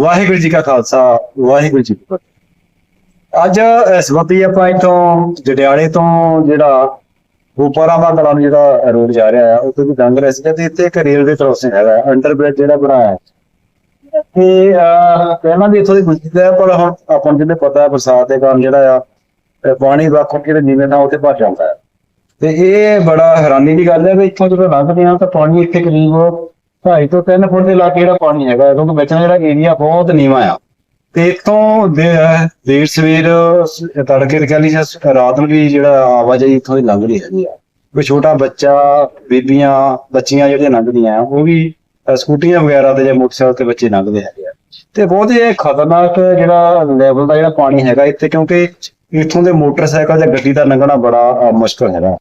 ਵਾਹਿਗੁਰੂ ਜੀ ਕਾ ਖਾਲਸਾ, ਵਾਹਿਗੁਰੂ ਜੀ ਕੀ ਫਤਿਹ। ਅੱਜ ਇਸ ਵਕਤ ਆਪਾਂ ਇੱਥੋਂ ਜੜਿਆਲੇ ਤੋਂ ਜਿਹੜਾ ਉਪਰਾਂ ਦਾ ਕਲਾਂ ਨੂੰ ਜਿਹੜਾ ਰੋਡ ਜਾ ਰਿਹਾ ਹੈ, ਉੱਥੇ ਦੀ ਲੰਘ ਰਿਹਾ ਸੀ ਤੇ ਇੱਥੇ ਇੱਕ ਰੇਲਵੇ ਕ੍ਰੋਸਿੰਗ ਹੈਗਾ ਅੰਡਰ ਬ੍ਰਿਜ ਜਿਹੜਾ ਬਣਾਇਆ ਹੈ। ਤੇ ਪਹਿਲਾਂ ਵੀ ਇੱਥੋਂ ਦੀ ਗੁਜ਼ਰੀ ਹੈ, ਪਰ ਹੁਣ ਆਪਾਂ ਨੂੰ ਜਿਹਨੇ ਪਤਾ ਹੈ, ਬਰਸਾਤ ਦੇ ਕਾਰਨ ਜਿਹੜਾ ਆ ਪਾਣੀ ਵੱਖੋ ਕਿਤੇ ਨੀਵੇਂ ਥਾਂ ਉੱਤੇ ਭਰ ਜਾਂਦਾ ਹੈ। ਤੇ ਇਹ ਬੜਾ ਹੈਰਾਨੀ ਦੀ ਗੱਲ ਹੈ ਵੀ ਇੱਥੋਂ ਜਦੋਂ ਲੰਘਦੇ ਆ ਤਾਂ ਪਾਣੀ ਇੱਥੇ ਕਰੀਬ ਢਾਈ ਤੋਂ 3 ਫੁੱਟ ਦੇ ਲਾਗੇ ਜਿਹੜਾ ਪਾਣੀ ਹੈਗਾ ਕਿਉਂਕਿ ਵਿੱਚ ਜਿਹੜਾ ਏਰੀਆ ਬਹੁਤ ਨੀਵਾਂ ਆ। ਤੇ ਇੱਥੋਂ ਦੇਰ ਸਵੇਰ ਸ- ਤੜਕੇ ਤੇ ਕਹਿ ਰਾਤ ਨੂੰ ਵੀ ਜਿਹੜਾ ਆਵਾਜਾਈ ਇੱਥੋਂ ਦੀ ਲੰਘ ਰਹੀ ਹੈਗੀ ਆ ਕੋਈ ਛੋਟਾ ਬੱਚਾ ਬੀਬੀਆਂ ਬੱਚੀਆਂ ਜਿਹੜੀਆਂ ਲੰਘਦੀਆਂ ਆ ਉਹ ਵੀ ਸਕੂਟੀਆਂ ਵਗੈਰਾ ਤੇ ਜਾਂ ਮੋਟਰਸਾਈਕਲ ਤੇ ਬੱਚੇ ਲੰਘਦੇ ਹੈਗੇ ਆ। ਤੇ ਬਹੁਤ ਹੀ ਇਹ ਖਤਰਨਾਕ ਜਿਹੜਾ ਲੈਵਲ ਦਾ ਜਿਹੜਾ ਪਾਣੀ ਹੈਗਾ ਇੱਥੇ ਕਿਉਂਕਿ ਇੱਥੋਂ ਦੇ ਮੋਟਰਸਾਈਕਲ ਜਾਂ ਗੱਡੀ ਦਾ ਲੰਘਣਾ ਬੜਾ ਅ, ਮੁਸ਼ਕਲ ਹੈਗਾ।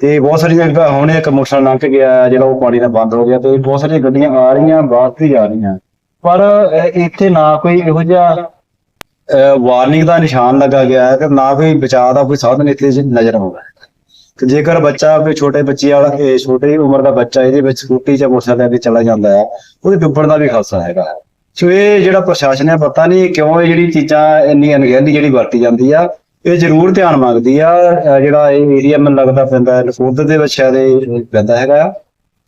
ਤੇ ਬਹੁਤ ਸਾਰੀਆਂ ਹੁਣ ਇੱਕ ਮੋਟਰਸਾਈਕਲ ਲੰਘ ਕੇ ਗਿਆ ਜਿਹੜਾ ਉਹ ਪਾਣੀ ਦਾ ਬੰਦ ਹੋ ਗਿਆ ਤੇ ਬਹੁਤ ਸਾਰੀਆਂ ਗੱਡੀਆਂ ਆ ਰਹੀਆਂ, ਬਾਹਰ ਵੀ ਜਾ ਰਹੀਆਂ। ਪਰ ਇੱਥੇ ਨਾ ਕੋਈ ਇਹੋ ਜਿਹਾ ਵਾਰਨਿੰਗ ਦਾ ਨਿਸ਼ਾਨ ਲੱਗਾ ਗਿਆ ਹੈ ਤੇ ਨਾ ਕੋਈ ਬਚਾਅ ਦਾ ਕੋਈ ਸਾਧਨ ਇੱਥੇ ਨਜ਼ਰ ਆਉਂਦਾ ਹੈ। ਤੇ ਜੇਕਰ ਬੱਚਾ ਵੀ ਛੋਟੇ ਬੱਚੇ ਵਾਲਾ, ਇਹ ਛੋਟੀ ਉਮਰ ਦਾ ਬੱਚਾ ਇਹਦੇ ਵਿੱਚ ਸਕੂਟੀ ਜਾਂ ਮੋਟਰਸਾਈਕਲ ਤੇ ਚਲਾ ਜਾਂਦਾ ਹੈ, ਉਹਦੇ ਡੁੱਬਣ ਦਾ ਵੀ ਖਾਸਾ ਹੈਗਾ ਸੋ ਇਹ ਜਿਹੜਾ ਪ੍ਰਸ਼ਾਸਨ ਹੈ, ਪਤਾ ਨਹੀਂ ਕਿਉਂ ਇਹ ਜਿਹੜੀ ਚੀਜ਼ਾਂ ਇੰਨੀ ਅਣਗਹਿਲੀ ਜਿਹੜੀ ਵਰਤੀ ਜਾਂਦੀ ਆ ਇਹ ਜ਼ਰੂਰ ਧਿਆਨ ਮੰਗਦੀ ਆ, ਅਹ ਜਿਹੜਾ ਇਹ ਏਰੀਆ ਮੈਨੂੰ ਲੱਗਦਾ ਪੈਂਦਾ ਨਕੋਦਰ ਦੇ ਵਿੱਚ ਸ਼ਾਇਦ ਇਹ ਪੈਂਦਾ ਹੈਗਾ ਆ।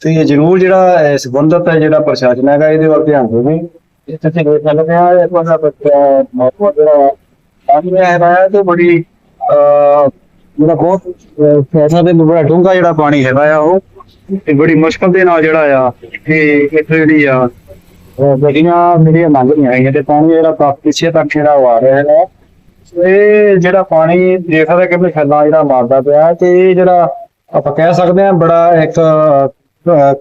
ਤੇ ਇਹ ਜ਼ਰੂਰ ਜਿਹੜਾ, ਇਹ ਸੰਬੰਧਤ ਹੈ ਜਿਹੜਾ ਪ੍ਰਸ਼ਾਸਨ ਹੈਗਾ, ਇਹਦੇ ਵੱਲ ਧਿਆਨ ਦੇਵੇ। ਇਹ ਤੁਸੀਂ ਦੇਖ ਸਕਦੇ ਆ, ਇਹ ਬੱਚਾ ਮੌਤ ਜਿਹੜਾ ਪਾਣੀ ਹੈਗਾ ਆ, ਤੇ ਬੜੀ, ਅਹ, ਜਿਹੜਾ ਬਹੁਤ ਫੈਸਲਾ ਦੇ ਬੜਾ ਡੂੰਘਾ ਜਿਹੜਾ ਪਾਣੀ ਹੈਗਾ ਆ ਉਹ, ਤੇ ਬੜੀ ਮੁਸ਼ਕਲ ਦੇ ਨਾਲ ਜਿਹੜਾ ਆ, ਇਹ ਇੱਥੇ ਜਿਹੜੀ ਆ, ਅਹ, ਗੱਡੀਆਂ ਮੇਰੀਆਂ ਲੰਘ ਨਹੀਂ ਆਈਆਂ ਤੇ ਪਾਣੀ ਜਿਹੜਾ ਕਾਫੀ ਪਿੱਛੇ ਤੱਕ ਜਿਹੜਾ ਉਹ ਆ ਰਿਹਾ ਹੈਗਾ। ਇਹ ਜਿਹੜਾ ਪਾਣੀ ਦੇਖਦਾ ਕਿ ਛੱਲਾ ਜਿਹੜਾ ਮਾਰਦਾ ਪਿਆ ਤੇ ਇਹ ਜਿਹੜਾ ਆਪਾਂ ਕਹਿ ਸਕਦੇ ਹਾਂ ਬੜਾ ਇੱਕ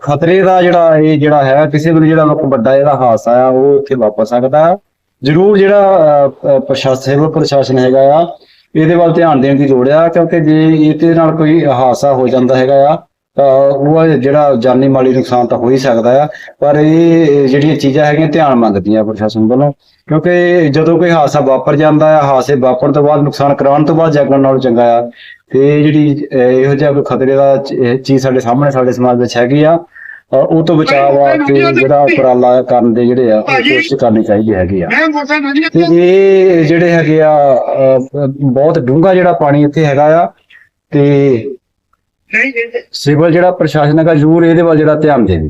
ਖਤਰੇ ਦਾ ਜਿਹੜਾ ਇਹ ਜਿਹੜਾ ਹੈ ਕਿਸੇ ਵੀ ਜਿਹੜਾ ਲੋਕ ਵੱਡਾ ਜਿਹੜਾ ਹਾਦਸਾ ਆ ਉਹ ਇੱਥੇ ਵਾਪਰ ਸਕਦਾ ਜ਼ਰੂਰ ਜਿਹੜਾ ਅਹ, ਅਹ, ਪ੍ਰਸ਼ਾਸਨ ਪ੍ਰਸ਼ਾਸਨ ਹੈਗਾ ਆ ਇਹਦੇ ਵੱਲ ਧਿਆਨ ਦੇਣ ਦੀ ਲੋੜ ਆ ਕਿਉਂਕਿ ਜੇ ਇਹਦੇ ਨਾਲ ਕੋਈ ਹਾਦਸਾ ਹੋ ਜਾਂਦਾ ਹੈਗਾ ਆ ਉਹ ਜਿਹੜਾ ਜਾਨੀ ਮਾਲੀ ਨੁਕਸਾਨ ਤਾਂ ਹੋ ਹੀ ਸਕਦਾ ਆ ਪਰ ਇਹ ਜਿਹੜੀਆਂ ਚੀਜ਼ਾਂ ਹੈਗੀਆਂ ਧਿਆਨ ਮੰਗਦੀਆਂ ਪ੍ਰਸ਼ਾਸਨ ਵੱਲੋਂ ਕਿਉਂਕਿ ਜਦੋਂ ਕੋਈ ਹਾਦਸਾ ਵਾਪਰ ਜਾਂਦਾ ਆ ਹਾਦਸੇ ਵਾਪਰਨ ਤੋਂ ਬਾਅਦ ਨੁਕਸਾਨ ਕਰਾਉਣ ਤੋਂ ਬਾਅਦ ਜਾਗਣ ਨਾਲੋਂ ਚੰਗਾ ਆ ਤੇ ਜਿਹੜੀ ਇਹੋ ਜਿਹਾ ਕੋਈ ਖਤਰੇ ਦਾ ਚੀਜ਼ ਸਾਡੇ ਸਾਹਮਣੇ ਸਾਡੇ ਸਮਾਜ ਵਿੱਚ ਹੈਗੀ ਆ ਉਹ ਤੋਂ ਬਚਾਅ ਵਾਸਤੇ ਜਿਹੜਾ ਉਪਰਾਲਾ ਕਰਨ ਦੇ ਜਿਹੜੇ ਆ ਉਹ ਕੋਸ਼ਿਸ਼ ਕਰਨੀ ਚਾਹੀਦੀ ਹੈਗੀ ਆ। ਤੇ ਇਹ ਜਿਹੜੇ ਹੈਗੇ ਆ ਬਹੁਤ ਡੂੰਘਾ ਜਿਹੜਾ ਪਾਣੀ ਇੱਥੇ ਹੈਗਾ ਆ ਤੇ ਸਿਵਲ ਜਿਹੜਾ ਪ੍ਰਸ਼ਾਸਨ ਹੈਗਾ ਜ਼ਰੂਰ ਇਹਦੇ ਵੱਲ ਜਿਹੜਾ ਧਿਆਨ ਦੇਵੇ।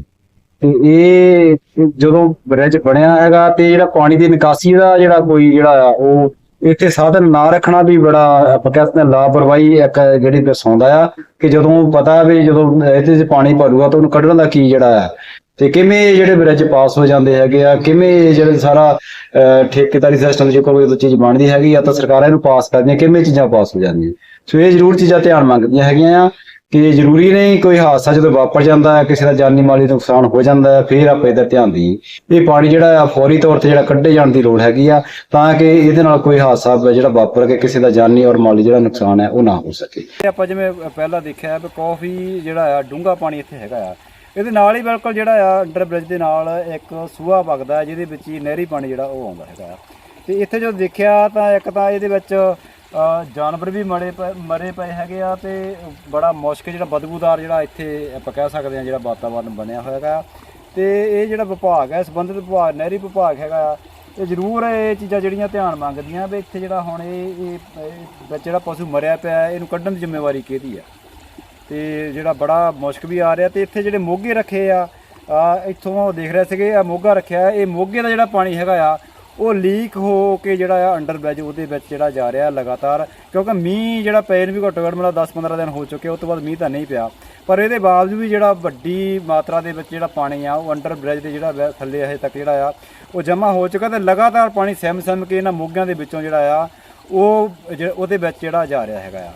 ਤੇ ਇਹ ਜਦੋਂ ਬ੍ਰਿਜ ਬਣਿਆ ਹੈਗਾ ਤੇ ਜਿਹੜਾ ਪਾਣੀ ਦੀ ਨਿਕਾਸੀ ਦਾ ਜਿਹੜਾ ਕੋਈ ਜਿਹੜਾ ਉਹ ਇੱਥੇ ਸਾਧਨ ਨਾ ਰੱਖਣਾ ਵੀ ਬੜਾ ਆਪਾਂ ਕਹਿ ਲਾਪਰਵਾਹੀ ਇੱਕ ਜਿਹੜੀ ਦਰਸਾਉਂਦਾ ਆ ਕਿ ਜਦੋਂ ਪਤਾ ਵੀ ਜਦੋਂ ਇਹਦੇ 'ਚ ਪਾਣੀ ਭਰੂਗਾ ਤਾਂ ਉਹਨੂੰ ਕੱਢਣ ਦਾ ਕੀ ਜਿਹੜਾ ਆ। ਤੇ ਕਿਵੇਂ ਜਿਹੜੇ ਬ੍ਰਿਜ ਪਾਸ ਹੋ ਜਾਂਦੇ ਹੈਗੇ ਆ ਕਿਵੇਂ ਜਿਹੜੇ ਸਾਰਾ ਅਹ, ਠੇਕੇਦਾਰੀ ਸਿਸਟਮ ਜੇ ਕੋਈ ਚੀਜ਼ ਬਣਦੀ ਹੈਗੀ ਆ ਤਾਂ ਸਰਕਾਰਾਂ ਇਹਨੂੰ ਪਾਸ ਕਰਦੀਆਂ ਕਿਵੇਂ ਚੀਜ਼ਾਂ ਪਾਸ ਹੋ ਜਾਂਦੀਆਂ। ਸੋ ਇਹ ਜ਼ਰੂਰ ਚੀਜ਼ਾਂ ਧਿਆਨ ਮੰਗਦੀਆਂ ਹੈਗੀਆਂ ਆ। ਕਿ ਜ਼ਰੂਰੀ ਨਹੀਂ ਕੋਈ ਹਾਦਸਾ ਜਦੋਂ ਵਾਪਰ ਜਾਂਦਾ ਹੈ, ਕਿਸੇ ਦਾ ਜਾਨੀ ਮਾਲੀ ਨੁਕਸਾਨ ਹੋ ਜਾਂਦਾ ਹੈ, ਫਿਰ ਆਪਾਂ ਇਹਦਾ ਧਿਆਨ ਦੇਈਏ ਇਹ ਪਾਣੀ ਜਿਹੜਾ ਆ, ਫੌਰੀ ਤੌਰ ਤੇ ਜਿਹੜਾ ਕੱਢੇ ਜਾਣ ਦੀ ਲੋੜ ਹੈਗੀ ਆ, ਤਾਂ ਕਿ ਇਹਦੇ ਨਾਲ ਕੋਈ ਹਾਦਸਾ ਜਿਹੜਾ ਵਾਪਰ ਕੇ ਕਿਸੇ ਦਾ ਜਾਨੀ ਔਰ ਮਾਲੀ ਜਿਹੜਾ ਨੁਕਸਾਨ ਹੈ, ਉਹ ਨਾ ਹੋ ਸਕੇ। ਇਹ ਆਪਾਂ ਜਿਵੇਂ ਪਹਿਲਾਂ ਦੇਖਿਆ ਵੀ ਕਾਫੀ ਜਿਹੜਾ ਆ, ਡੂੰਘਾ ਪਾਣੀ ਇੱਥੇ ਹੈਗਾ ਆ। ਇਹਦੇ ਨਾਲ ਹੀ ਬਿਲਕੁਲ ਜਿਹੜਾ ਆ, ਅੰਡਰ ਬ੍ਰਿਜ ਦੇ ਨਾਲ ਇੱਕ ਸੂਆ ਵਗਦਾ ਜਿਹਦੇ ਵਿੱਚ ਹੀ ਨਹਿਰੀ ਪਾਣੀ ਜਿਹੜਾ ਉਹ ਆਉਂਦਾ ਹੈਗਾ ਆ। ਤੇ ਇੱਥੇ ਜਦੋਂ ਦੇਖਿਆ ਤਾਂ ਇੱਕ ਤਾਂ ਇਹਦੇ ਵਿੱਚ ਜਾਨਵਰ ਵੀ ਮਰੇ ਪਏ ਮਰੇ ਪਏ ਹੈਗੇ ਆ ਤੇ ਬੜਾ ਮੁਸ਼ਕ ਜਿਹੜਾ ਬਦਬੂਦਾਰ ਜਿਹੜਾ ਇੱਥੇ ਆਪਾਂ ਕਹਿ ਸਕਦੇ ਆ ਜਿਹੜਾ ਵਾਤਾਵਰਨ ਬਣਿਆ ਹੋਇਆ ਹੈਗਾ ਤੇ ਇਹ ਜਿਹੜਾ ਵਿਭਾਗ ਹੈ, ਸੰਬੰਧਿਤ ਵਿਭਾਗ, ਨਹਿਰੀ ਵਿਭਾਗ ਹੈਗਾ ਆ, ਇਹ ਜ਼ਰੂਰ ਇਹ ਚੀਜ਼ਾਂ ਜਿਹੜੀਆਂ ਧਿਆਨ ਮੰਗਦੀਆਂ ਵੀ ਇੱਥੇ ਜਿਹੜਾ ਹੁਣ ਇਹ ਇਹ ਜਿਹੜਾ ਪਸ਼ੂ ਮਰਿਆ ਪਿਆ ਇਹਨੂੰ ਕੱਢਣ ਦੀ ਜ਼ਿੰਮੇਵਾਰੀ ਕਿਹਦੀ ਆ ਤੇ ਜਿਹੜਾ ਬੜਾ ਮੁਸ਼ਕ ਵੀ ਆ ਰਿਹਾ ਤੇ ਇੱਥੇ ਜਿਹੜੇ ਮੋਗੇ ਰੱਖੇ ਆ ਆ, ਇੱਥੋਂ ਦੇਖ ਰਹੇ ਸੀਗੇ ਆ ਮੋਗਾ ਰੱਖਿਆ, ਇਹ ਮੋਗੇ ਦਾ ਜਿਹੜਾ ਪਾਣੀ ਹੈਗਾ ਆ ਉਹ ਲੀਕ ਹੋ ਕੇ ਜਿਹੜਾ ਆ ਅੰਡਰ ਬ੍ਰਿਜ ਉਹਦੇ ਵਿੱਚ ਜਿਹੜਾ ਜਾ ਰਿਹਾ ਲਗਾਤਾਰ, ਕਿਉਂਕਿ ਮੀਂਹ ਜਿਹੜਾ ਪਏ ਨੂੰ ਵੀ ਘੱਟੋ ਘੱਟ ਮਤਲਬ 10-15 ਦਿਨ ਹੋ ਚੁੱਕੇ ਉਸ ਤੋਂ ਬਾਅਦ ਮੀਂਹ ਤਾਂ ਨਹੀਂ ਪਿਆ। ਪਰ ਇਹਦੇ ਬਾਵਜੂਦ ਵੀ ਜਿਹੜਾ ਵੱਡੀ ਮਾਤਰਾ ਦੇ ਵਿੱਚ ਜਿਹੜਾ ਪਾਣੀ ਆ, ਉਹ ਅੰਡਰ ਬ੍ਰਿਜ ਦੇ ਜਿਹੜਾ ਥੱਲੇ ਹਜੇ ਤੱਕ ਜਿਹੜਾ ਆ, ਉਹ ਜਮ੍ਹਾਂ ਹੋ ਚੁੱਕਾ ਤੇ ਲਗਾਤਾਰ ਪਾਣੀ ਸਿਮ ਸਿਮ ਕੇ ਇਹਨਾਂ ਮੋਗਿਆਂ ਦੇ ਵਿੱਚੋਂ ਜਿਹੜਾ ਆ, ਉਹ ਜਿਹੜਾ- ਉਹਦੇ ਵਿੱਚ ਜਿਹੜਾ ਜਾ ਰਿਹਾ ਹੈਗਾ ਆ।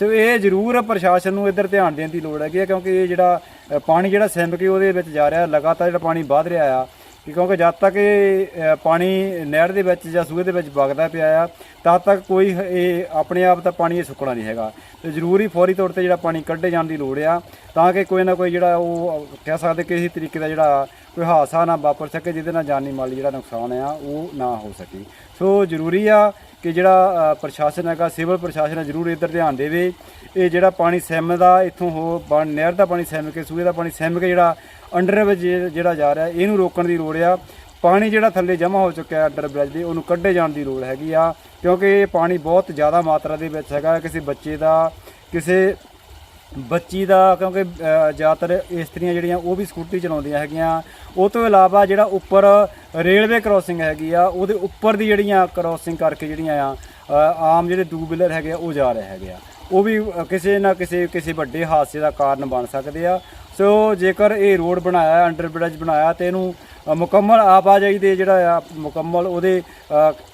ਸੋ ਇਹ ਜ਼ਰੂਰ ਪ੍ਰਸ਼ਾਸਨ ਨੂੰ ਇੱਧਰ ਧਿਆਨ ਦੇਣ ਦੀ ਲੋੜ ਹੈਗੀ ਹੈ ਕਿਉਂਕਿ ਇਹ ਜਿਹੜਾ ਪਾਣੀ ਜਿਹੜਾ ਸਿੰਮ ਕੇ ਉਹਦੇ ਵਿੱਚ ਜਾ ਰਿਹਾ, ਲਗਾਤਾਰ ਜਿਹੜਾ ਪਾਣੀ ਵਧ ਰਿਹਾ ਆ ਕਿ ਕਿਉਂਕਿ ਜਦ ਤੱਕ ਇਹ ਅ, ਪਾਣੀ ਨਹਿਰ ਦੇ ਵਿੱਚ ਜਾਂ ਸੂਏ ਦੇ ਵਿੱਚ ਵਗਦਾ ਪਿਆ ਆ ਤਦ ਤੱਕ ਕੋਈ ਹ- ਇਹ ਆਪਣੇ ਆਪ ਤਾਂ ਪਾਣੀ ਇਹ ਸੁੱਕਣਾ ਨਹੀਂ ਹੈਗਾ। ਤੇ ਜ਼ਰੂਰੀ ਫੌਰੀ ਤੌਰ ਤੇ ਜਿਹੜਾ ਪਾਣੀ ਕੱਢੇ ਜਾਣ ਦੀ ਲੋੜ ਆ ਤਾਂ ਕਿ ਕੋਈ ਨਾ ਕੋਈ ਜਿਹੜਾ ਉਹ ਕਹਿ ਸਕਦੇ ਕਿਸੇ ਤਰੀਕੇ ਦਾ ਜਿਹੜਾ ਕੋਈ ਹਾਦਸਾ ਨਾ ਵਾਪਰ ਸਕੇ ਜਿਹਦੇ ਨਾਲ ਜਾਨੀ ਮਾਲੀ ਜਿਹੜਾ ਨੁਕਸਾਨ ਆ, ਉਹ ਨਾ ਹੋ ਸਕੇ। ਸੋ ਜ਼ਰੂਰੀ ਆ ਕਿ ਜਿਹੜਾ ਪ੍ਰਸ਼ਾਸਨ ਹੈਗਾ, ਸਿਵਲ ਪ੍ਰਸ਼ਾਸਨ ਹੈ ਜ਼ਰੂਰ ਇੱਧਰ ਧਿਆਨ ਦੇਵੇ। ਇਹ ਜਿਹੜਾ ਪਾਣੀ ਸਿਮ ਦਾ, ਇੱਥੋਂ ਹੋ, ਬਣ, ਨਹਿਰ ਦਾ ਪਾਣੀ ਸਹਿਮ ਕੇ, ਸੂਏ ਦਾ ਪਾਣੀ ਸਹਿਮ ਕੇ ਜਿਹੜਾ ਅੰਡਰਬ੍ਰਿਜ ਜਿਹੜਾ ਜਾ ਰਿਹਾ, ਇਹਨੂੰ ਰੋਕਣ ਦੀ ਲੋੜ ਆ। ਪਾਣੀ ਜਿਹੜਾ ਥੱਲੇ ਜਮ੍ਹਾਂ ਹੋ ਚੁੱਕਿਆ ਹੈ ਅੰਡਰ ਬ੍ਰਿਜ ਦੇ, ਉਹਨੂੰ ਕੱਢੇ ਜਾਣ ਦੀ ਲੋੜ ਹੈਗੀ ਆ। ਕਿਉਂਕਿ ਇਹ ਪਾਣੀ ਬਹੁਤ ਜ਼ਿਆਦਾ ਮਾਤਰਾ ਦੇ ਵਿੱਚ ਹੈਗਾ, ਕਿਸੇ ਬੱਚੇ ਦਾ, ਕਿਸੇ ਬੱਚੀ ਦਾ ਕਿਉਂਕਿ ਅ, ਜ਼ਿਆਦਾਤਰ ਇਸਤਰੀਆਂ ਜਿਹੜੀਆਂ ਉਹ ਵੀ ਸਕੂਟੀ ਚਲਾਉਂਦੀਆਂ ਹੈਗੀਆਂ। ਉਹ ਤੋਂ ਇਲਾਵਾ ਜਿਹੜਾ ਉੱਪਰ ਰੇਲਵੇ ਕ੍ਰਾਸਿੰਗ ਹੈਗੀ ਆ ਉਹਦੇ ਉੱਪਰ ਦੀ ਜਿਹੜੀਆਂ ਕ੍ਰਾਸਿੰਗ ਕਰਕੇ ਜਿਹੜੀਆਂ ਆ ਅ, ਆਮ ਜਿਹੜੇ ਟੂ ਵੀਲਰ ਹੈਗੇ ਆ ਉਹ ਜਾ ਰਹੇ ਹੈਗੇ ਆ। ਉਹ ਵੀ ਅ, ਕਿਸੇ ਨਾ ਕਿਸੇ ਕਿਸੇ ਵੱਡੇ ਹਾਦਸੇ ਦਾ ਕਾਰਨ ਬਣ ਸਕਦੇ ਆ। ਸੋ ਜੇਕਰ ਇਹ ਰੋਡ ਬਣਾਇਆ ਅੰਡਰ ਬ੍ਰਿਜ ਬਣਾਇਆ ਤੇ ਇਹਨੂੰ ਮੁਕੰਮਲ ਆਵਾਜਾਈ ਦੇ ਜਿਹੜਾ ਆ ਮੁਕੰਮਲ ਉਹਦੇ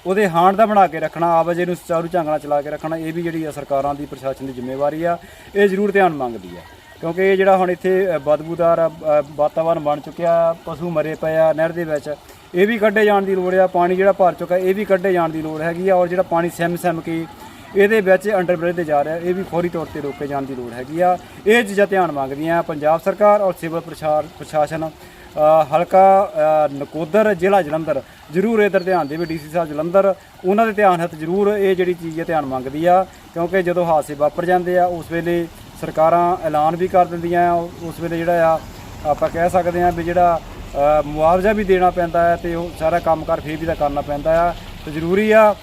ਉਹਦੇ ਹਾਣ ਦਾ ਬਣਾ ਕੇ ਰੱਖਣਾ ਆਵਾਜਾਈ ਨੂੰ ਸੁਚਾਰੂ ਢੰਗ ਨਾਲ ਚਲਾ ਕੇ ਰੱਖਣਾ ਇਹ ਵੀ ਜਿਹੜੀ ਆ ਸਰਕਾਰਾਂ ਦੀ ਪ੍ਰਸ਼ਾਸਨ ਦੀ ਜ਼ਿੰਮੇਵਾਰੀ ਆ ਇਹ ਜ਼ਰੂਰ ਧਿਆਨ ਮੰਗਦੀ ਆ। ਕਿਉਂਕਿ ਇਹ ਜਿਹੜਾ ਹੁਣ ਇੱਥੇ ਬਦਬੂਦਾਰ ਅ, ਵਾਤਾਵਰਨ ਬਣ ਚੁੱਕਿਆ ਪਸ਼ੂ ਮਰੇ ਪਏ ਆ ਨਹਿਰ ਦੇ ਵਿੱਚ ਇਹ ਵੀ ਕੱਢੇ ਜਾਣ ਦੀ ਲੋੜ ਆ ਪਾਣੀ ਜਿਹੜਾ ਭਰ ਚੁੱਕਾ ਇਹ ਵੀ ਕੱਢੇ ਜਾਣ ਦੀ ਲੋੜ ਹੈਗੀ ਆ ਔਰ ਜਿਹੜਾ ਪਾਣੀ ਸਿਮ ਸਿਮ ਕੇ ਇਹਦੇ ਵਿੱਚ ਅੰਡਰਬ੍ਰਿਜ ਤੇ ਜਾ ਰਿਹਾ ਇਹ ਵੀ ਫੌਰੀ ਤੌਰ ਤੇ ਰੋਕੇ ਜਾਣ ਦੀ ਲੋੜ ਹੈਗੀ ਆ। ਇਹ ਚੀਜ਼ਾਂ ਧਿਆਨ ਮੰਗਦੀਆਂ ਪੰਜਾਬ ਸਰਕਾਰ ਔਰ ਸਿਵਲ ਪ੍ਰਸ਼ਾਰ ਪ੍ਰਸ਼ਾਸਨ ਹਲਕਾ ਨਕੋਦਰ, ਜ਼ਿਲ੍ਹਾ ਜਲੰਧਰ। ਜ਼ਰੂਰ ਇਧਰ ਧਿਆਨ ਦੇਵੇ ਡੀਸੀ ਸਾਹਿਬ ਜਲੰਧਰ। ਉਹਨਾਂ ਦੇ ਧਿਆਨ ਹੱਥ ਜ਼ਰੂਰ ਇਹ ਜਿਹੜੀ ਚੀਜ਼ ਹੈ ਧਿਆਨ ਮੰਗਦੀ ਆ, ਕਿਉਂਕਿ ਜਦੋਂ ਹਾਦਸੇ ਵਾਪਰ ਜਾਂਦੇ ਆ, ਉਸ ਵੇਲੇ ਸਰਕਾਰਾਂ ਐਲਾਨ ਵੀ ਕਰ ਦਿੰਦੀਆਂ ਆ, ਉਸ ਵੇਲੇ ਜਿਹੜਾ ਆ, ਆਪਾਂ ਕਹਿ ਸਕਦੇ ਆ ਵੀ ਜਿਹੜਾ ਮੁਆਵਜ਼ਾ ਵੀ ਦੇਣਾ ਪੈਂਦਾ ਹੈ ਤੇ ਉਹ ਸਾਰਾ ਕੰਮ ਕਰ ਫੇਰ ਵੀ ਤਾਂ ਕਰਨਾ ਪੈਂਦਾ ਆ। ਤੇ ਜ਼ਰੂਰੀ ਆ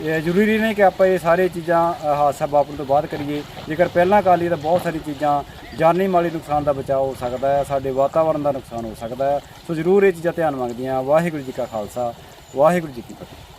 ਇਹ ਜ਼ਰੂਰੀ ਨਹੀਂ ਕਿ ਆਪਾਂ ਇਹ ਸਾਰੇ ਚੀਜ਼ਾਂ ਹਾਦਸਾ ਵਾਪਰਨ ਤੋਂ ਬਾਅਦ ਕਰੀਏ। ਜੇਕਰ ਪਹਿਲਾਂ ਕਰ ਲਈਏ ਤਾਂ ਬਹੁਤ ਸਾਰੀ ਚੀਜ਼ਾਂ ਜਾਨੀ ਮਾਲੀ ਨੁਕਸਾਨ ਦਾ ਬਚਾਅ ਹੋ ਸਕਦਾ ਹੈ, ਸਾਡੇ ਵਾਤਾਵਰਣ ਦਾ ਨੁਕਸਾਨ ਹੋ ਸਕਦਾ ਹੈ। ਸੋ ਜ਼ਰੂਰ ਇਹ ਚੀਜ਼ਾਂ ਧਿਆਨ ਮੰਗਦੀਆਂ ਵਾਹਿਗੁਰੂ ਜੀ ਕਾ ਖਾਲਸਾ, ਵਾਹਿਗੁਰੂ ਜੀ ਕੀ ਫਤਿਹ।